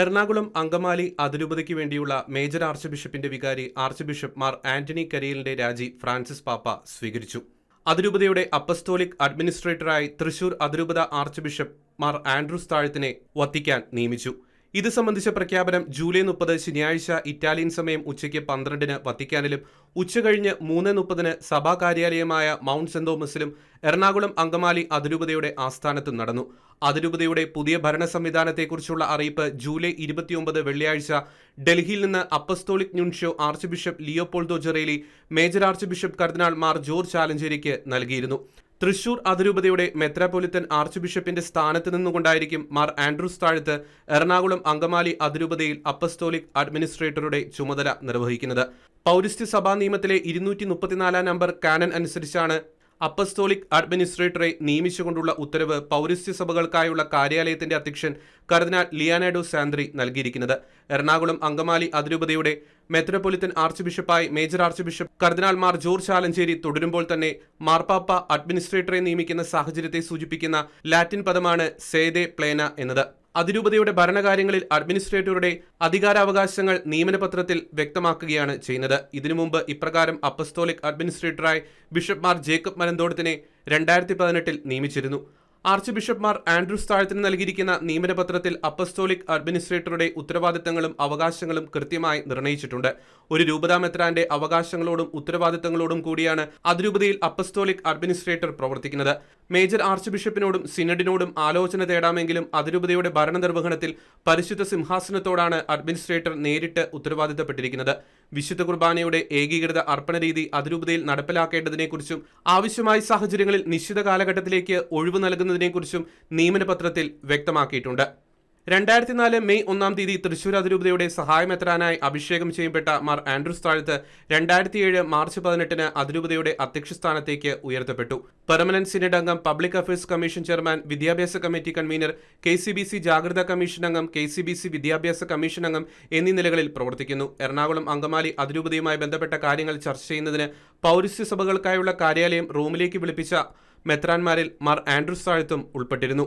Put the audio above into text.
എറണാകുളം അങ്കമാലി അതിരൂപതയ്ക്ക് വേണ്ടിയുള്ള മേജർ ആർച്ച് ബിഷപ്പിന്റെ വികാരി ആർച്ച് ബിഷപ്പ് മാർ ആന്റണി കരിയലിന്റെ രാജി ഫ്രാൻസിസ് പാപ്പ സ്വീകരിച്ചു. അതിരൂപതയുടെ അപ്പസ്തോലിക് അഡ്മിനിസ്ട്രേറ്ററായി തൃശൂർ അതിരൂപത ആർച്ച് ബിഷപ്പ് മാർ ആൻഡ്രൂസ് താഴത്തിനെ വത്തിക്കാൻ നിയമിച്ചു. ഇത് സംബന്ധിച്ച പ്രഖ്യാപനം ജൂലൈ മുപ്പത് ശനിയാഴ്ച ഇറ്റാലിയൻ സമയം ഉച്ചയ്ക്ക് പന്ത്രണ്ടിന് വത്തിക്കാനിലും ഉച്ചകഴിഞ്ഞ് മൂന്ന് മുപ്പതിന് സഭാ കാര്യാലയമായ മൗണ്ട് സെന്റ് തോമസിലും എറണാകുളം അങ്കമാലി അതിരൂപതയുടെ ആസ്ഥാനത്തും നടന്നു. അതിരൂപതയുടെ പുതിയ ഭരണ സംവിധാനത്തെക്കുറിച്ചുള്ള അറിയിപ്പ് ജൂലൈ ഇരുപത്തിയൊമ്പത് വെള്ളിയാഴ്ച ഡൽഹിയിൽ നിന്ന് apostolic nuncio archbishop Leopoldo Girelli major archbishop cardinal Mar George ആലഞ്ചേരിക്ക് നൽകിയിരുന്നു. തൃശൂർ അതിരൂപതയുടെ മെത്രാപൊലിത്തൻ ആർച്ച് ബിഷപ്പിന്റെ സ്ഥാനത്ത് നിന്നുകൊണ്ടായിരിക്കും മാർ ആൻഡ്രൂസ് താഴത്ത് എറണാകുളം അങ്കമാലി അതിരൂപതയിൽ അപ്പസ്തോലിക് അഡ്മിനിസ്ട്രേറ്ററുടെ ചുമതല നിർവഹിക്കുന്നത്. പൗരസ്ത്യ സഭാ നിയമത്തിലെ ഇരുന്നൂറ്റി മുപ്പത്തിനാലാം നമ്പർ കാനൻ അനുസരിച്ചാണ് അപ്പസ്തോലിക് അഡ്മിനിസ്ട്രേറ്ററെ നിയമിച്ചുകൊണ്ടുള്ള ഉത്തരവ് പൗരസ്ത്യ സഭകൾക്കായുള്ള കാര്യാലയത്തിന്റെ അധ്യക്ഷൻ കർദിനാൾ ലിയാനാഡോ സാന്ദ്രി നൽകിയിരിക്കുന്നത്. എറണാകുളം അങ്കമാലി അതിരൂപതയുടെ മെത്രോപൊലിത്തൻ ആർച്ച് ബിഷപ്പായി major archbishop cardinal Mar George Alencherry തുടരുമ്പോൾ തന്നെ മാർപ്പാപ്പ അഡ്മിനിസ്ട്രേറ്ററെ നിയമിക്കുന്ന സാഹചര്യത്തെ സൂചിപ്പിക്കുന്ന ലാറ്റിൻ പദമാണ് സേദെ പ്ലേന എന്നത്. അതിരൂപതയുടെ ഭരണകാര്യങ്ങളിൽ അഡ്മിനിസ്ട്രേറ്ററുടെ അധികാരാവകാശങ്ങൾ നിയമനപത്രത്തിൽ വ്യക്തമാക്കുകയാണ് ചെയ്യുന്നത്. ഇതിനു മുമ്പ് ഇപ്രകാരം അപ്പസ്തോലിക് അഡ്മിനിസ്ട്രേറ്ററായി ബിഷപ്പ് മാർ ജേക്കബ് മലന്തോടത്തിനെ രണ്ടായിരത്തി പതിനെട്ടിൽ നിയമിച്ചിരുന്നു. ആർച്ച് ബിഷപ്പ്മാർ ആൻഡ്രൂസ് താഴത്തിന് നൽകിയിരിക്കുന്ന നിയമനപത്രത്തിൽ അപ്പസ്തോലിക് അഡ്മിനിസ്ട്രേറ്ററുടെ ഉത്തരവാദിത്തങ്ങളും അവകാശങ്ങളും കൃത്യമായി നിർണയിച്ചിട്ടുണ്ട്. ഒരു രൂപതാമെത്രാന്റെ അവകാശങ്ങളോടും ഉത്തരവാദിത്തങ്ങളോടും കൂടിയാണ് അതിരൂപതയിൽ അപ്പസ്തോലിക് അഡ്മിനിസ്ട്രേറ്റർ പ്രവർത്തിക്കുന്നത്. മേജർ ആർച്ച് ബിഷപ്പിനോടും സിനഡിനോടും ആലോചന തേടാമെങ്കിലും അതിരൂപതയുടെ ഭരണനിർവഹണത്തിൽ പരിശുദ്ധ സിംഹാസനത്തോടാണ് അഡ്മിനിസ്ട്രേറ്റർ നേരിട്ട് ഉത്തരവാദിത്തപ്പെട്ടിരിക്കുന്നത്. വിശുദ്ധ കുർബാനയുടെ ഏകീകൃത അർപ്പണ രീതി അതിരൂപതയിൽ നടപ്പിലാക്കേണ്ടതിനെക്കുറിച്ചും ആവശ്യമായ സാഹചര്യങ്ങളിൽ നിശ്ചിത കാലഘട്ടത്തിലേക്ക് ഒഴിവ് നൽകുന്നതിനെക്കുറിച്ചും നിയമനപത്രത്തിൽ വ്യക്തമാക്കിയിട്ടുണ്ട്. രണ്ടായിരത്തി നാല് മെയ് ഒന്നാം തീയതി തൃശൂർ അതിരൂപതയുടെ സഹായമെത്രാനായി അഭിഷേകം ചെയ്യപ്പെട്ട മാർ ആൻഡ്രൂസ് താഴത്ത് രണ്ടായിരത്തി ഏഴ് മാർച്ച് പതിനെട്ടിന് അതിരൂപതയുടെ അധ്യക്ഷ സ്ഥാനത്തേക്ക് ഉയർത്തപ്പെട്ടു. പെർമനന്റ് സിനഡ് അംഗം പബ്ലിക് അഫയേഴ്സ് കമ്മീഷൻ ചെയർമാൻ വിദ്യാഭ്യാസ committee convener K C B C ജാഗ്രതാ കമ്മീഷൻ അംഗം കെ സി ബി സി വിദ്യാഭ്യാസ കമ്മീഷൻ അംഗം എന്നീ നിലകളിൽ പ്രവർത്തിക്കുന്നു. എറണാകുളം അങ്കമാലി അതിരൂപതയുമായി ബന്ധപ്പെട്ട കാര്യങ്ങൾ ചർച്ച ചെയ്യുന്നതിന് പൗരസ്ത്യ സഭകൾക്കായുള്ള കാര്യാലയം റൂമിലേക്ക് വിളിപ്പിച്ച മെത്രാൻമാരിൽ മാർ ആൻഡ്രൂസ് താഴത്തും ഉൾപ്പെട്ടിരുന്നു.